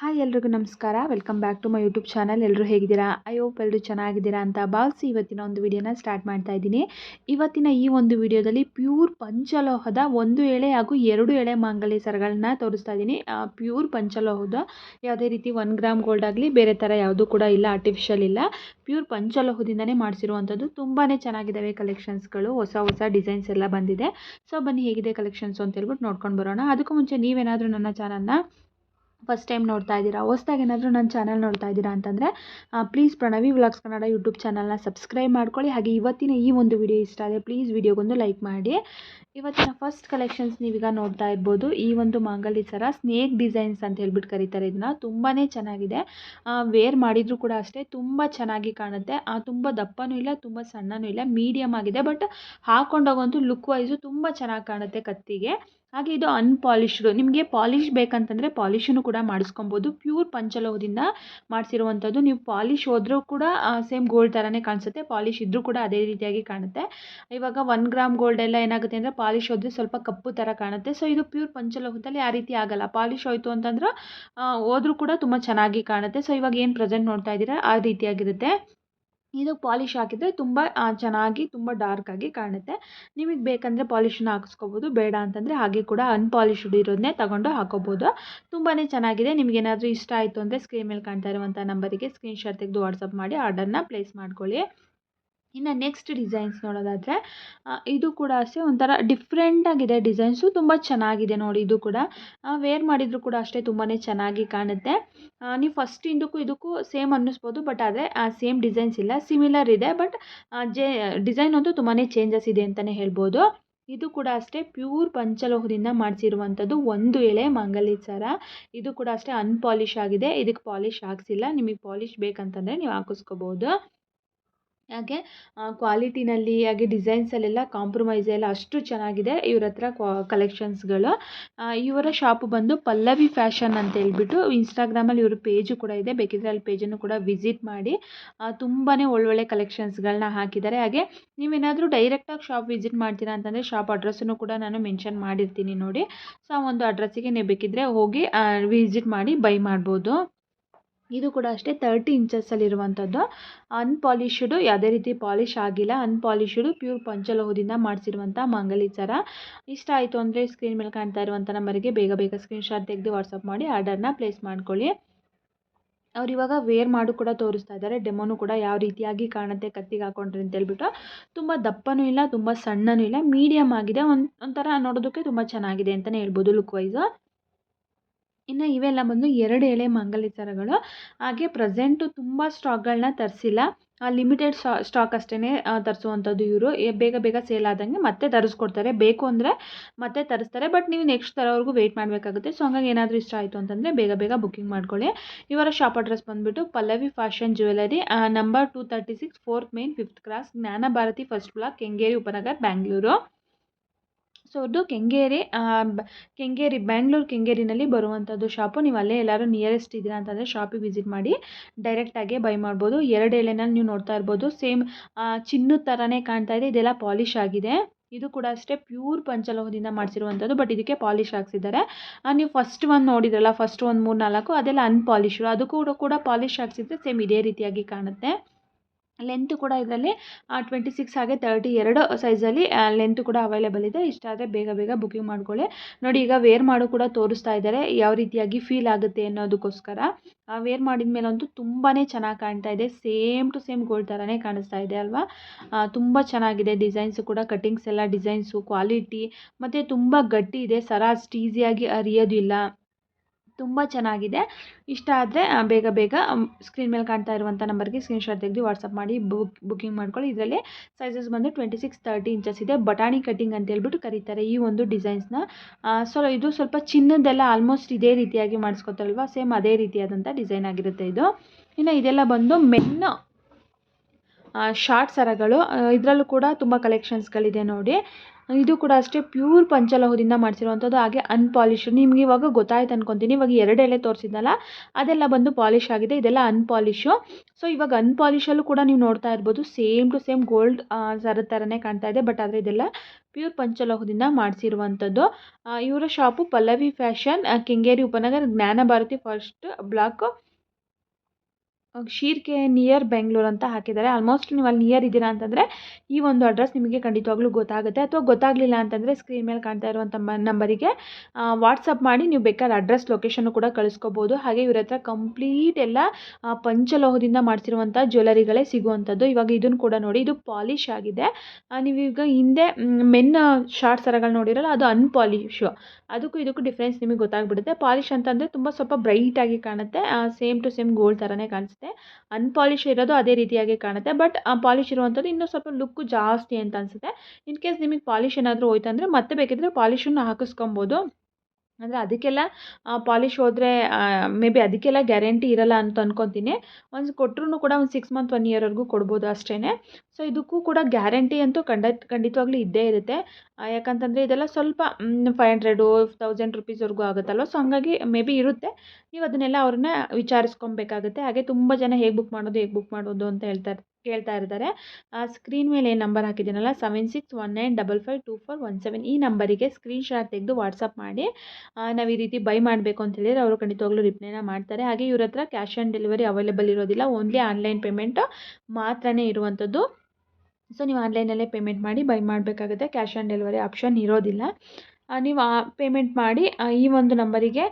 Hi ಎಲ್ರಿಗೂ ನಮಸ್ಕಾರ. Welcome back to my YouTube channel ಎಲ್ಲರೂ ಹೇಗಿದ್ದೀರಾ? ಐ ಹೋಪ್ ಎಲ್ಲರೂ ಚೆನ್ನಾಗಿದ್ದೀರಾ ಅಂತ ಭಾವಿಸಿ ಇವತ್ತಿನ ಒಂದು ವಿಡಿಯೋನ ಸ್ಟಾರ್ಟ್ ಮಾಡ್ತಾ ಇದ್ದೀನಿ. ಇವತ್ತಿನ ಈ ಒಂದು ವಿಡಿಯೋದಲ್ಲಿ ಪ್ಯೂರ್ ಪಂಚಲೋಹದ ಒಂದು ಎಳೆ ಹಾಗೂ ಎರಡು ಎಳೆ ಮಾಂಗಲ್ಯ ಸರಗಳನ್ನ ತೋರಿಸ್ತಾ ಇದ್ದೀನಿ. ಪ್ಯೂರ್ ಪಂಚಲೋಹದ ಯಾವುದೇ ರೀತಿ ಒನ್ ಗ್ರಾಮ್ ಗೋಲ್ಡ್ ಆಗಲಿ, ಬೇರೆ ಥರ ಯಾವುದೂ ಕೂಡ ಇಲ್ಲ ಆರ್ಟಿಫಿಷಿಯಲ್ ಇಲ್ಲ. ಪ್ಯೂರ್ ಪಂಚಲೋಹದಿಂದನೇ ಮಾಡಿಸಿರುವಂಥದ್ದು. ತುಂಬಾ ಚೆನ್ನಾಗಿದ್ದಾವೆ ಕಲೆಕ್ಷನ್ಸ್ಗಳು ಹೊಸ ಹೊಸ ಡಿಸೈನ್ಸ್ ಎಲ್ಲ ಬಂದಿದೆ. ಸೊ ಬನ್ನಿ ಹೇಗಿದೆ ಕಲೆಕ್ಷನ್ಸ್ ಅಂತ ಹೇಳ್ಬಿಟ್ಟು ನೋಡ್ಕೊಂಡು ಬರೋಣ. ಅದಕ್ಕೂ ಮುಂಚೆ ನೀವೇನಾದರೂ ನನ್ನ ಚಾನಲ್ನ ಫಸ್ಟ್ ಟೈಮ್ ನೋಡ್ತಾ ಇದ್ದೀರಾ? ಹೊಸ್ದಾಗಿ ಏನಾದರೂ ನನ್ನ ಚಾನಲ್ ನೋಡ್ತಾ ಇದ್ದೀರಾ ಅಂತಂದರೆ please Pranavi vlogs Kannada YouTube ಚಾನಲ್ನ ಸಬ್ಸ್ಕ್ರೈಬ್ ಮಾಡ್ಕೊಳ್ಳಿ. ಹಾಗೆ ಇವತ್ತಿನ ಈ ಒಂದು ವಿಡಿಯೋ ಇಷ್ಟ ಆದರೆ ಪ್ಲೀಸ್ ವಿಡಿಯೋಗೊಂದು ಲೈಕ್ ಮಾಡಿ. ಇವತ್ತಿನ ಫಸ್ಟ್ ಕಲೆಕ್ಷನ್ಸ್ ನೀವೀಗ ನೋಡ್ತಾ ಇರ್ಬೋದು. ಈ ಒಂದು ಮಾಂಗಲ್ಯ ಸರ ಸ್ನೇಕ್ ಡಿಸೈನ್ಸ್ ಅಂತ ಹೇಳ್ಬಿಟ್ಟು ಕರೀತಾರೆ ಇದನ್ನ ತುಂಬಾ ಚೆನ್ನಾಗಿದೆ. ವೇರ್ ಮಾಡಿದರೂ ಕೂಡ ಅಷ್ಟೇ ತುಂಬ ಚೆನ್ನಾಗಿ ಕಾಣುತ್ತೆ. ತುಂಬ ದಪ್ಪನೂ ಇಲ್ಲ, ತುಂಬ ಸಣ್ಣನೂ ಇಲ್ಲ ಮೀಡಿಯಮ್ ಆಗಿದೆ. ಬಟ್ ಹಾಕೊಂಡೋಗಂತೂ ಲುಕ್ ವೈಸು ತುಂಬ ಚೆನ್ನಾಗಿ ಕಾಣುತ್ತೆ ಕತ್ತಿಗೆ. ಹಾಗೆ ಇದು ಅನ್ಪಾಲಿಶ್ಡ್ ನಿಮಗೆ ಪಾಲಿಶ್ ಬೇಕಂತಂದರೆ ಪಾಲಿಶನ್ನು ಕೂಡ ಮಾಡಿಸ್ಕೊಬೋದು. ಪ್ಯೂರ್ ಪಂಚಲೋಹದಿಂದ ಮಾಡಿಸಿರುವಂಥದ್ದು. ನೀವು ಪಾಲಿಶ್ ಹೋದರೂ ಕೂಡ ಸೇಮ್ ಗೋಲ್ಡ್ ಥರನೇ ಕಾಣಿಸುತ್ತೆ. ಪಾಲಿಶ್ ಇದ್ದರೂ ಕೂಡ ಅದೇ ರೀತಿಯಾಗಿ ಕಾಣುತ್ತೆ. ಇವಾಗ ಒನ್ ಗ್ರಾಮ್ ಗೋಲ್ಡ್ ಎಲ್ಲ ಏನಾಗುತ್ತೆ ಅಂದರೆ ಪಾಲಿಶ್ ಹೋದರೆ ಸ್ವಲ್ಪ ಕಪ್ಪು ಥರ ಕಾಣುತ್ತೆ. ಸೊ ಇದು ಪ್ಯೂರ್ ಪಂಚಲೋಹದಲ್ಲಿ ಆ ರೀತಿ ಆಗಲ್ಲ. ಪಾಲಿಶ್ ಹೋಯಿತು ಅಂತಂದ್ರೆ ಹೋದರೂ ಕೂಡ ತುಂಬ ಚೆನ್ನಾಗಿ ಕಾಣುತ್ತೆ. ಸೊ ಇವಾಗ ಏನು ಪ್ರೆಸೆಂಟ್ ನೋಡ್ತಾ ಇದ್ದೀರಾ? ಆ ರೀತಿಯಾಗಿರುತ್ತೆ. ಇದು ಪಾಲಿಶ್ ಹಾಕಿದರೆ ತುಂಬ ಚೆನ್ನಾಗಿ, ತುಂಬ ಡಾರ್ಕಾಗಿ ಕಾಣುತ್ತೆ. ನಿಮಗೆ ಬೇಕಂದರೆ ಪಾಲಿಶನ್ನ ಹಾಕಿಸ್ಕೋಬೋದು, ಬೇಡ ಅಂತಂದರೆ ಹಾಗೆ ಕೂಡ ಅನ್ಪಾಲಿಶ್ಡ್ ಇರೋದನ್ನೇ ತಗೊಂಡು ಹಾಕೋಬೋದು. ತುಂಬಾ ಚೆನ್ನಾಗಿದೆ. ನಿಮಗೇನಾದರೂ ಇಷ್ಟ ಆಯಿತು ಅಂದರೆ ಸ್ಕ್ರೀನ್ ಮೇಲೆ ಕಾಣ್ತಾ ಇರುವಂಥ ನಂಬರಿಗೆ ಸ್ಕ್ರೀನ್ಶಾಟ್ ತೆಗೆದು ವಾಟ್ಸಪ್ ಮಾಡಿ ಆರ್ಡರ್ನ ಪ್ಲೇಸ್ ಮಾಡ್ಕೊಳ್ಳಿ. ಇನ್ನು ನೆಕ್ಸ್ಟ್ ಡಿಸೈನ್ಸ್ ನೋಡೋದಾದರೆ ಇದು ಕೂಡ ಅಷ್ಟೇ ಒಂಥರ ಡಿಫ್ರೆಂಟಾಗಿದೆ ಡಿಸೈನ್ಸು ತುಂಬ ಚೆನ್ನಾಗಿದೆ ನೋಡಿ ಇದು ಕೂಡ. ವೇರ್ ಮಾಡಿದರೂ ಕೂಡ ಅಷ್ಟೇ ತುಂಬಾ ಚೆನ್ನಾಗಿ ಕಾಣುತ್ತೆ. ನೀವು ಫಸ್ಟ್ ಇದಕ್ಕೂ ಇದಕ್ಕೂ ಸೇಮ್ ಅನ್ನಿಸ್ಬೋದು ಬಟ್ ಆದರೆ ಸೇಮ್ ಡಿಸೈನ್ಸ್ ಇಲ್ಲ. ಸಿಮಿಲರ್ ಇದೆ ಬಟ್ ಜೆ ಡಿಸೈನ್ ಅಂತೂ ತುಂಬಾ ಚೇಂಜಸ್ ಇದೆ ಅಂತಲೇ ಹೇಳ್ಬೋದು. ಇದು ಕೂಡ ಅಷ್ಟೇ ಪ್ಯೂರ್ ಪಂಚಲೋಹದಿಂದ ಮಾಡಿಸಿರುವಂಥದ್ದು ಒಂದು ಎಳೆ ಮಂಗಲಿ ಸರ. ಇದು ಕೂಡ ಅಷ್ಟೇ ಅನ್ಪಾಲಿಷ್ ಆಗಿದೆ. ಇದಕ್ಕೆ ಪಾಲಿಷ್ ಹಾಕ್ಸಿಲ್ಲ. ನಿಮಗೆ ಪಾಲಿಷ್ ಬೇಕಂತಂದರೆ ನೀವು ಹಾಕಿಸ್ಕೋಬೋದು. ಹಾಗೆ ಕ್ವಾಲಿಟಿನಲ್ಲಿ ಹಾಗೆ ಡಿಸೈನ್ಸಲ್ಲೆಲ್ಲ ಕಾಂಪ್ರಮೈಸ್ ಎಲ್ಲ ಅಷ್ಟು ಚೆನ್ನಾಗಿದೆ ಇವ್ರ ಹತ್ರ ಕ್ವಾ ಕಲೆಕ್ಷನ್ಸ್ಗಳು ಇವರ ಶಾಪ್ ಬಂದು ಪಲ್ಲವಿ ಫ್ಯಾಷನ್ ಅಂತ ಹೇಳ್ಬಿಟ್ಟು ಇನ್ಸ್ಟಾಗ್ರಾಮಲ್ಲಿ ಇವ್ರ ಪೇಜು ಕೂಡ ಇದೆ. ಬೇಕಿದ್ರೆ ಅಲ್ಲಿ ಪೇಜನ್ನು ಕೂಡ ವಿಸಿಟ್ ಮಾಡಿ ತುಂಬಾ ಒಳ್ಳೊಳ್ಳೆ ಕಲೆಕ್ಷನ್ಸ್ಗಳನ್ನ ಹಾಕಿದ್ದಾರೆ. ಹಾಗೆ, ನೀವೇನಾದರೂ ಡೈರೆಕ್ಟಾಗಿ ಶಾಪ್ ವಿಸಿಟ್ ಮಾಡ್ತೀರಾ ಅಂತಂದರೆ ಶಾಪ್ ಅಡ್ರೆಸ್ಸನ್ನು ಕೂಡ ನಾನು ಮೆನ್ಷನ್ ಮಾಡಿರ್ತೀನಿ ನೋಡಿ. ಸೊ ಒಂದು ಅಡ್ರೆಸ್ಸಿಗೆ ನೀವು ಬೇಕಿದ್ದರೆ ಹೋಗಿ ವಿಸಿಟ್ ಮಾಡಿ ಬೈ ಮಾಡ್ಬೋದು. ಇದು ಕೂಡ ಅಷ್ಟೇ ತರ್ಟಿ ಇಂಚಸ್ಸಲ್ಲಿರುವಂಥದ್ದು ಅನ್ಪಾಲಿಶ್ಡು ಯಾವುದೇ ರೀತಿ ಪಾಲಿಶ್ ಆಗಿಲ್ಲ. ಅನ್ಪಾಲಿಶ್ಡು ಪ್ಯೂರ್ ಪಂಚಲೋಹದಿಂದ ಮಾಡಿಸಿರುವಂಥ ಮಂಗಲಿ ಸರ ಇಷ್ಟ ಆಯಿತು ಅಂದರೆ ಸ್ಕ್ರೀನ್ ಮೇಲೆ ಕಾಣ್ತಾ ಇರುವಂಥ ನಂಬರಿಗೆ ಬೇಗ ಬೇಗ ಸ್ಕ್ರೀನ್ ಶಾಟ್ ತೆಗೆದು ವಾಟ್ಸಪ್ ಮಾಡಿ ಆರ್ಡರ್ನ ಪ್ಲೇಸ್ ಮಾಡ್ಕೊಳ್ಳಿ. ಅವ್ರು ಇವಾಗ ವೇರ್ ಮಾಡು ಕೂಡ ತೋರಿಸ್ತಾ ಇದ್ದಾರೆ. ಡೆಮೋನು ಕೂಡ ಯಾವ ರೀತಿಯಾಗಿ ಕಾಣುತ್ತೆ, ಕತ್ತಿಗೆ ಹಾಕೊಂಡ್ರಿ ಅಂತ ಹೇಳ್ಬಿಟ್ಟು. ತುಂಬ ದಪ್ಪನೂ ಇಲ್ಲ, ತುಂಬ ಸಣ್ಣನೂ ಇಲ್ಲ ಮೀಡಿಯಮ್ ಆಗಿದೆ. ಒಂದು, ಒಂಥರ ನೋಡೋದಕ್ಕೆ ತುಂಬ ಚೆನ್ನಾಗಿದೆ ಅಂತಲೇ ಹೇಳ್ಬೋದು ಲುಕ್ ವೈಸು ಇನ್ನು ಇವೆಲ್ಲ ಬಂದು ಎರಡು ಎಳೆ ಮಂಗಲಿ ಸರಗಳು ಹಾಗೆ ಪ್ರೆಸೆಂಟು ತುಂಬ ಸ್ಟಾಕ್ಗಳನ್ನ ತರಿಸಿಲ್ಲ. ಲಿಮಿಟೆಡ್ ಸ್ಟಾಕ್ ಅಷ್ಟೇ ತರಿಸುವಂಥದ್ದು ಇವರು. ಬೇಗ ಬೇಗ ಸೇಲ್ ಆದಂಗೆ ಮತ್ತೆ ತರಿಸ್ಕೊಡ್ತಾರೆ. ಬೇಕು ಅಂದರೆ ಮತ್ತೆ ತರಿಸ್ತಾರೆ. ಬಟ್ ನೀವು ನೆಕ್ಸ್ಟ್ ತರೋವರೆಗೂ ವೆಯ್ಟ್ ಮಾಡಬೇಕಾಗುತ್ತೆ. ಸೊ, ಹಂಗಾಗಿ ಏನಾದರೂ ಇಷ್ಟ ಆಯಿತು ಅಂತಂದರೆ ಬೇಗ ಬೇಗ ಬುಕ್ಕಿಂಗ್ ಮಾಡ್ಕೊಳ್ಳಿ. ಇವರ ಶಾಪ್ ಅಡ್ರೆಸ್ ಬಂದುಬಿಟ್ಟು Pallavi fashion jewellery number two thirty six, fourth main, fifth cross Jnanabharathi first block, Kengeri, Upanagar, Bangalore. So ಅದು ಕೆಂಗೇರಿ ಕೆಂಗೇರಿ ಬ್ಯಾಂಗ್ಳೂರ್ ಕೆಂಗೇರಿನಲ್ಲಿ ಬರುವಂಥದ್ದು ಶಾಪು ನೀವು ಅಲ್ಲೇ ಎಲ್ಲರೂ ನಿಯರೆಸ್ಟ್ ಇದ್ದೀರಾ ಅಂತಂದರೆ ಶಾಪಿಗೆ ವಿಸಿಟ್ ಮಾಡಿ ಡೈರೆಕ್ಟಾಗಿ ಬೈ ಮಾಡ್ಬೋದು. ಎರಡು ಎಲೆನಲ್ಲಿ ನೀವು ನೋಡ್ತಾ ಇರ್ಬೋದು. ಸೇಮ್ ಚಿನ್ನದ ಥರನೇ ಕಾಣ್ತಾ ಇದೆ. ಇದೆಲ್ಲ ಪಾಲಿಶ್ ಆಗಿದೆ. ಇದು ಕೂಡ ಅಷ್ಟೇ ಪ್ಯೂರ್ ಪಂಚಲೋಹದಿಂದ ಮಾಡಿಸಿರುವಂಥದ್ದು ಬಟ್ ಇದಕ್ಕೆ ಪಾಲಿಶ್ ಹಾಕ್ಸಿದ್ದಾರೆ. ನೀವು ಫಸ್ಟ್ ಒಂದು ನೋಡಿದ್ರಲ್ಲ ಫಸ್ಟ್ ಒಂದು ಮೂರು, ನಾಲ್ಕು, ಅದೆಲ್ಲ ಅನ್ಪಾಲಿಶ್ ಅದು ಕೂಡ ಕೂಡ ಪಾಲಿಶ್ ಹಾಕ್ಸಿದ್ರೆ ಸೇಮ್ ಇದೇ ರೀತಿಯಾಗಿ ಕಾಣುತ್ತೆ. ಲೆಂತ್ ಕೂಡ ಇದರಲ್ಲಿ ಟ್ವೆಂಟಿ ಸಿಕ್ಸ್ ಹಾಗೆ ತರ್ಟಿ ಎರಡು ಸೈಜಲ್ಲಿ ಲೆಂತ್ ಕೂಡ ಅವೈಲೇಬಲ್ ಇದೆ. ಇಷ್ಟ ಆದರೆ ಬೇಗ ಬೇಗ ಬುಕಿಂಗ್ ಮಾಡ್ಕೊಳ್ಳಿ. ನೋಡಿ, ಈಗ ವೇರ್ ಮಾಡು ಕೂಡ ತೋರಿಸ್ತಾ ಇದ್ದಾರೆ. ಯಾವ ರೀತಿಯಾಗಿ ಫೀಲ್ ಆಗುತ್ತೆ ಅನ್ನೋದಕ್ಕೋಸ್ಕರ. ವೇರ್ ಮಾಡಿದ ಮೇಲೆ ಅಂತೂ ತುಂಬಾ ಚೆನ್ನಾಗಿ ಕಾಣ್ತಾ ಇದೆ. ಸೇಮ್ ಟು ಸೇಮ್ ಗೋಲ್ಡ್ ಥರನೇ ಕಾಣಿಸ್ತಾ ಇದೆ ಅಲ್ವಾ? ತುಂಬ ಚೆನ್ನಾಗಿದೆ. ಡಿಸೈನ್ಸು ಕೂಡ ಕಟಿಂಗ್ಸ್ ಎಲ್ಲ ಡಿಸೈನ್ಸು ಕ್ವಾಲಿಟಿ ಮತ್ತು ತುಂಬ ಗಟ್ಟಿ ಇದೆ. ಸರ ಅಷ್ಟು ಈಸಿಯಾಗಿ ಅರಿಯೋದಿಲ್ಲ. ತುಂಬ ಚೆನ್ನಾಗಿದೆ. ಇಷ್ಟ ಆದರೆ ಬೇಗ ಬೇಗ ಸ್ಕ್ರೀನ್ ಮೇಲೆ ಕಾಣ್ತಾ ಇರುವಂಥ ನಂಬರ್ಗೆ ಸ್ಕ್ರೀನ್ಶಾಟ್ ತೆಗೆದು ವಾಟ್ಸಪ್ ಮಾಡಿ ಬುಕ್ ಬುಕಿಂಗ್ ಮಾಡ್ಕೊಳ್ಳಿ. ಇದರಲ್ಲಿ ಸೈಜಸ್ ಬಂದು ಟ್ವೆಂಟಿ ಸಿಕ್ಸ್ ತರ್ಟಿ ಇಂಚಸ್ ಇದೆ. ಬಟಾಣಿ ಕಟ್ಟಿಂಗ್ ಅಂತ ಹೇಳ್ಬಿಟ್ಟು ಕರೀತಾರೆ ಈ ಒಂದು ಡಿಸೈನ್ಸ್ನ ಸೊ ಇದು ಸ್ವಲ್ಪ ಚಿನ್ನದೆಲ್ಲ ಆಲ್ಮೋಸ್ಟ್ ಇದೇ ರೀತಿಯಾಗಿ ಮಾಡಿಸ್ಕೊತಾರಲ್ವ? ಸೇಮ್ ಅದೇ ರೀತಿಯಾದಂಥ ಡಿಸೈನ್ ಆಗಿರುತ್ತೆ ಇದು. ಇನ್ನು ಇದೆಲ್ಲ ಬಂದು ಮೆನ್ನು ಶಾರ್ಟ್ ಸರಗಳು. ಇದರಲ್ಲೂ ಕೂಡ ತುಂಬ ಕಲೆಕ್ಷನ್ಸ್ಗಳಿದೆ ನೋಡಿ. ಇದು ಕೂಡ ಅಷ್ಟೇ ಪ್ಯೂರ್ ಪಂಚಲೋಹದಿಂದ ಮಾಡಿಸಿರುವಂಥದ್ದು, ಹಾಗೆ ಅನ್ಪಾಲಿಶ್ ನಿಮ್ಗೆ ಇವಾಗ ಗೊತ್ತಾಯ್ತು ಅನ್ಕೊತೀನಿ, ಇವಾಗ ಎರಡು ಎಲೆ ಅದೆಲ್ಲ ಬಂದು ಪಾಲಿಶ್ ಆಗಿದೆ, ಇದೆಲ್ಲ ಅನ್ಪಾಲಿಶು ಸೊ ಇವಾಗ ಅನ್ಪಾಲಿಶಲ್ಲೂ ಕೂಡ ನೀವು ನೋಡ್ತಾ ಇರ್ಬೋದು ಸೇಮ್ ಟು ಸೇಮ್ ಗೋಲ್ಡ್ ಸರದ ಥರನೇ ಕಾಣ್ತಾ ಇದೆ ಬಟ್ ಆದರೆ ಇದೆಲ್ಲ ಪ್ಯೂರ್ ಪಂಚಲೋಹದಿಂದ ಮಾಡಿಸಿರುವಂಥದ್ದು. ಇವರ shop Pallavi fashion Kengeri Upanagara Jnana Bharathi first block ಶೀರ್ಕೆ near Bengaluru ಅಂತ ಹಾಕಿದ್ದಾರೆ. ಆಲ್ಮೋಸ್ಟ್ ನೀವು ಅಲ್ಲಿ ನಿಯರ್ ಇದ್ದೀರಾ ಅಂತಂದರೆ ಈ ಒಂದು ಅಡ್ರೆಸ್ ನಿಮಗೆ ಖಂಡಿತವಾಗ್ಲೂ ಗೊತ್ತಾಗುತ್ತೆ. ಅಥವಾ ಗೊತ್ತಾಗಲಿಲ್ಲ ಅಂತಂದರೆ ಸ್ಕ್ರೀನ್ ಮೇಲೆ ಕಾಣ್ತಾ ಇರುವಂಥ ನಂಬರಿಗೆ ವಾಟ್ಸಪ್ ಮಾಡಿ ನೀವು ಬೇಕಾದ್ರೆ ಅಡ್ರೆಸ್ ಲೊಕೇಶನ್ನು ಕೂಡ ಕಳಿಸ್ಕೋಬೋದು. ಹಾಗೆ ಇವ್ರ ಹತ್ರ ಕಂಪ್ಲೀಟ್ ಎಲ್ಲ ಪಂಚಲೋಹದಿಂದ ಮಾಡಿಸಿರುವಂಥ ಜ್ಯುವೆಲರಿಗಳೇ ಸಿಗುವಂಥದ್ದು. ಇವಾಗ ಇದನ್ನು ಕೂಡ ನೋಡಿ, ಇದು ಪಾಲಿಶ್ ಆಗಿದೆ. ನೀವೀಗ ಹಿಂದೆ ಮೆನ್ ಶಾರ್ಟ್ ಸರಗಳು ನೋಡಿರಲ್ಲ, ಅದು ಅನ್ಪಾಲಿಶು ಅದಕ್ಕೂ ಇದಕ್ಕೂ ಡಿಫ್ರೆನ್ಸ್ ನಿಮಗೆ ಗೊತ್ತಾಗ್ಬಿಡುತ್ತೆ. ಪಾಲಿಶ್ ಅಂತಂದರೆ ತುಂಬ ಸ್ವಲ್ಪ ಬ್ರೈಟಾಗಿ ಕಾಣುತ್ತೆ. ಸೇಮ್ ಟು ಸೇಮ್ ಗೋಲ್ಡ್ ಥರನೇ ಕಾಣಿಸುತ್ತೆ. ಅನ್ಪಾಲಿಶ್ ಇರೋದು ಅದೇ ರೀತಿಯಾಗಿ ಕಾಣುತ್ತೆ. ಬಟ್ ಪಾಲಿಶ್ ಇರುವಂಥದ್ದು ಇನ್ನೂ ಸ್ವಲ್ಪ ಲುಕ್ಕು ಜಾಸ್ತಿ ಅಂತ ಅನಿಸುತ್ತೆ. ಇನ್ ಕೇಸ್ ನಿಮಗೆ ಪಾಲಿಶ್ ಏನಾದರೂ ಹೋಯ್ತು ಅಂದರೆ ಮತ್ತೆ ಬೇಕಿದ್ದರೆ ಪಾಲಿಶನ್ನು ಹಾಕಿಸ್ಕೊಬೋದು. ಅಂದರೆ ಅದಕ್ಕೆಲ್ಲ ಪಾಲಿಶ್ ಹೋದರೆ ಮೇ ಬಿ ಅದಕ್ಕೆಲ್ಲ ಗ್ಯಾರಂಟಿ ಇರಲ್ಲ ಅಂತ ಅಂದ್ಕೊತೀನಿ ಒಂದು ಕೊಟ್ರೂ ಕೂಡ ಒಂದು ಸಿಕ್ಸ್ ಮಂತ್ ಒನ್ ಇಯರ್ವರೆಗೂ ಕೊಡ್ಬೋದು ಅಷ್ಟೇ ಸೊ ಇದಕ್ಕೂ ಕೂಡ ಗ್ಯಾರಂಟಿ ಅಂತೂ ಖಂಡ ಖಂಡಿತವಾಗ್ಲೂ ಇದ್ದೇ ಇರುತ್ತೆ. ಯಾಕಂತಂದರೆ ಇದೆಲ್ಲ ಸ್ವಲ್ಪ ಫೈವ್ ಹಂಡ್ರೆಡು ತೌಸಂಡ್ ರುಪೀಸ್ವರೆಗೂ ಆಗುತ್ತಲ್ವ? ಸೊ ಹಂಗಾಗಿ ಮೇ ಬಿ ಇರುತ್ತೆ. ನೀವು ಅದನ್ನೆಲ್ಲ ಅವ್ರನ್ನ ವಿಚಾರಿಸ್ಕೊಬೇಕಾಗುತ್ತೆ. ಹಾಗೆ ತುಂಬ ಜನ ಹೇಗೆ ಬುಕ್ ಮಾಡೋದು, ಹೇಗೆ ಬುಕ್ ಮಾಡೋದು ಅಂತ ಹೇಳ್ತಾರೆ ಕೇಳ್ತಾ ಇರ್ತಾರೆ. ಆ ಸ್ಕ್ರೀನ್ ಮೇಲೆ ಏನು number ಹಾಕಿದ್ದೀನಲ್ಲ seven six one nine double five two four one seven ಈ ನಂಬರಿಗೆ ಸ್ಕ್ರೀನ್ ಶಾಟ್ ತೆಗೆದು ವಾಟ್ಸಪ್ ಮಾಡಿ. ನಾವು ಈ ರೀತಿ ಬೈ ಮಾಡಬೇಕು ಅಂತ ಹೇಳಿದರೆ ಅವರು ಖಂಡಿತವಾಗ್ಲೂ ರಿಪ್ಲೈನ ಮಾಡ್ತಾರೆ. ಹಾಗೆ ಇವ್ರ ಹತ್ರ ಕ್ಯಾಶ್ ಆನ್ ಡೆಲಿವರಿ ಅವೈಲೇಬಲ್ ಇರೋದಿಲ್ಲ ಓನ್ಲಿ ಆನ್ಲೈನ್ ಪೇಮೆಂಟ್ ಮಾತ್ರನೇ ಇರುವಂಥದ್ದು. ಸೊ ನೀವು ಆನ್ಲೈನಲ್ಲೇ ಪೇಮೆಂಟ್ ಮಾಡಿ ಬೈ ಮಾಡಬೇಕಾಗುತ್ತೆ. ಕ್ಯಾಶ್ ಆನ್ ಡೆಲಿವರಿ ಆಪ್ಷನ್ ಇರೋದಿಲ್ಲ. ನೀವು ಪೇಮೆಂಟ್ ಮಾಡಿ ಈ ಒಂದು ನಂಬರಿಗೆ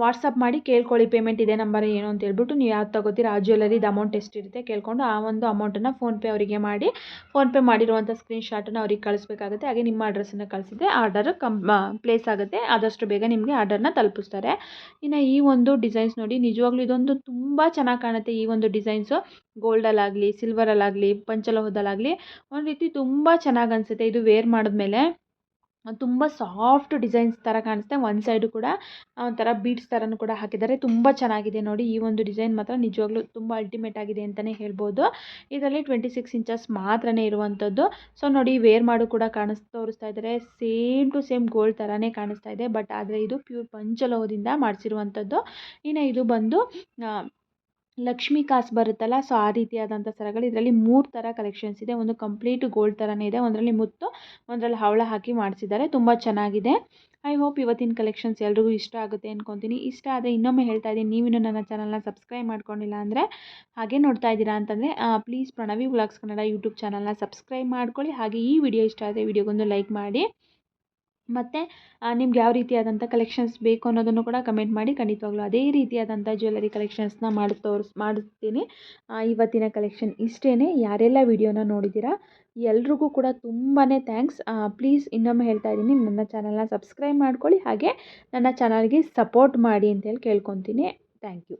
ವಾಟ್ಸಪ್ ಮಾಡಿ ಕೇಳ್ಕೊಳ್ಳಿ ಪೇಮೆಂಟ್ ಇದೇ ನಂಬರ್ ಏನು ಅಂತ ಹೇಳ್ಬಿಟ್ಟು ನೀವು ಯಾವ್ದು ತಗೋತೀರ, ಆ ಜ್ಯುವೆಲರಿದು ಅಮೌಂಟ್ ಎಷ್ಟಿರುತ್ತೆ ಕೇಳ್ಕೊಂಡು ಆ ಒಂದು ಅಮೌಂಟನ್ನು ಫೋನ್ಪೇ ಅವರಿಗೆ ಮಾಡಿ ಫೋನ್ಪೇ ಮಾಡಿರುವಂಥ ಸ್ಕ್ರೀನ್ ಶಾಟನ್ನು ಅವ್ರಿಗೆ ಕಳಿಸ್ಬೇಕಾಗುತ್ತೆ, ಹಾಗೆ ನಿಮ್ಮ ಅಡ್ರೆಸ್ಸನ್ನು ಕಳಿಸಿದ್ರೆ ಆರ್ಡರ್ ಕಂ ಪ್ಲೇಸ್ ಆಗುತ್ತೆ, ಆದಷ್ಟು ಬೇಗ ನಿಮಗೆ ಆರ್ಡರ್ನ ತಲುಪಿಸ್ತಾರೆ. ಇನ್ನು ಈ ಒಂದು ಡಿಸೈನ್ಸ್ ನೋಡಿ, ನಿಜವಾಗ್ಲೂ ಇದೊಂದು ತುಂಬ ಚೆನ್ನಾಗಿ ಕಾಣುತ್ತೆ, ಈ ಒಂದು ಡಿಸೈನ್ಸು ಗೋಲ್ಡಲ್ಲಾಗಲಿ ಸಿಲ್ವರಲ್ಲಾಗಲಿ ಪಂಚಲೋಹದಲ್ಲಾಗಲಿ, ಒಂದು ರೀತಿ ತುಂಬ ಚೆನ್ನಾಗಿ ಅನಿಸುತ್ತೆ, ಇದು ವೇರ್ ಮಾಡಿದ್ಮೇಲೆ. ತುಂಬ ಸಾಫ್ಟ್ ಡಿಸೈನ್ಸ್ ಥರ ಕಾಣಿಸುತ್ತೆ ಒಂದು ಸೈಡು ಕೂಡ ಒಂಥರ ಬೀಡ್ಸ್ ಥರನೂ ಕೂಡ ಹಾಕಿದ್ದಾರೆ. ತುಂಬ ಚೆನ್ನಾಗಿದೆ ನೋಡಿ ಈ ಒಂದು ಡಿಸೈನ್ ಮಾತ್ರ. ನಿಜವಾಗ್ಲೂ ತುಂಬ ಅಲ್ಟಿಮೇಟ್ ಆಗಿದೆ ಅಂತಲೇ ಹೇಳ್ಬೋದು. ಇದರಲ್ಲಿ ಟ್ವೆಂಟಿ ಸಿಕ್ಸ್ ಇಂಚಸ್ ಮಾತ್ರನೇ ಇರುವಂಥದ್ದು ಸೊ ನೋಡಿ ವೇರ್ ಮಾಡು ಕೂಡ ಕಾಣಿಸ್, ತೋರಿಸ್ತಾ ಇದ್ದಾರೆ. ಸೇಮ್ ಟು ಸೇಮ್ ಗೋಲ್ಡ್ ಥರನೇ ಕಾಣಿಸ್ತಾ ಇದೆ. ಬಟ್ ಆದರೆ ಇದು ಪ್ಯೂರ್ ಪಂಚಲೋಹದಿಂದ ಮಾಡಿಸಿರುವಂಥದ್ದು ಇನ್ನು ಇದು ಬಂದು ಲಕ್ಷ್ಮಿ ಕಾಸ್ ಬರುತ್ತಲ್ಲ ಸೊ ಆ ರೀತಿಯಾದಂಥ ಸರಗಳು. ಇದರಲ್ಲಿ ಮೂರು ಥರ ಕಲೆಕ್ಷನ್ಸ್ ಇದೆ. ಒಂದು ಕಂಪ್ಲೀಟ್ ಗೋಲ್ಡ್ ಥರನೇ ಇದೆ. ಒಂದರಲ್ಲಿ ಮುತ್ತು, ಒಂದರಲ್ಲಿ ಹವಳ ಹಾಕಿ ಮಾಡಿಸಿದ್ದಾರೆ. ತುಂಬ ಚೆನ್ನಾಗಿದೆ. ಐ ಹೋಪ್ ಇವತ್ತಿನ ಕಲೆಕ್ಷನ್ಸ್ ಎಲ್ರಿಗೂ ಇಷ್ಟ ಆಗುತ್ತೆ ಅಂದ್ಕೊತೀನಿ ಇಷ್ಟ ಆದರೆ ಇನ್ನೊಮ್ಮೆ ಹೇಳ್ತಾ ಇದ್ದೀನಿ. ನೀವಿನ್ನೂ ನನ್ನ ಚಾನಲ್ನ ಸಬ್ಸ್ಕ್ರೈಬ್ ಮಾಡ್ಕೊಂಡಿಲ್ಲ ಅಂದರೆ ಹಾಗೆ ನೋಡ್ತಾ ಇದ್ದೀರಾ ಅಂತಂದರೆ please Pranavi vlogs Kannada YouTube ಚಾನಲ್ನ ಸಬ್ಸ್ಕ್ರೈಬ್ ಮಾಡ್ಕೊಳ್ಳಿ. ಹಾಗೆ ಈ ವಿಡಿಯೋ ಇಷ್ಟ ಆದರೆ ವಿಡಿಯೋಗೊಂದು ಲೈಕ್ ಮಾಡಿ. ಮತ್ತು ನಿಮ್ಗೆ ಯಾವ ರೀತಿಯಾದಂಥ ಕಲೆಕ್ಷನ್ಸ್ ಬೇಕು ಅನ್ನೋದನ್ನು ಕೂಡ ಕಮೆಂಟ್ ಮಾಡಿ ಖಂಡಿತವಾಗ್ಲೂ ಅದೇ ರೀತಿಯಾದಂಥ ಜ್ಯುವೆಲರಿ ಕಲೆಕ್ಷನ್ಸ್ನ ಮಾಡಿ ತೋರಿಸ್, ಮಾಡಿಸ್ತೀನಿ. ಇವತ್ತಿನ ಕಲೆಕ್ಷನ್ ಇಷ್ಟೇ ಯಾರೆಲ್ಲ ವಿಡಿಯೋನ ನೋಡಿದ್ದೀರಾ, ಎಲ್ರಿಗೂ ಕೂಡ ತುಂಬಾ ಥ್ಯಾಂಕ್ಸ್ ಪ್ಲೀಸ್ ಇನ್ನೊಮ್ಮೆ ಹೇಳ್ತಾ ಇದ್ದೀನಿ, ನನ್ನ ಚಾನಲ್ನ ಸಬ್ಸ್ಕ್ರೈಬ್ ಮಾಡ್ಕೊಳ್ಳಿ. ಹಾಗೆ ನನ್ನ ಚಾನಲ್ಗೆ ಸಪೋರ್ಟ್ ಮಾಡಿ ಅಂತೇಳಿ ಕೇಳ್ಕೊತೀನಿ. Thank you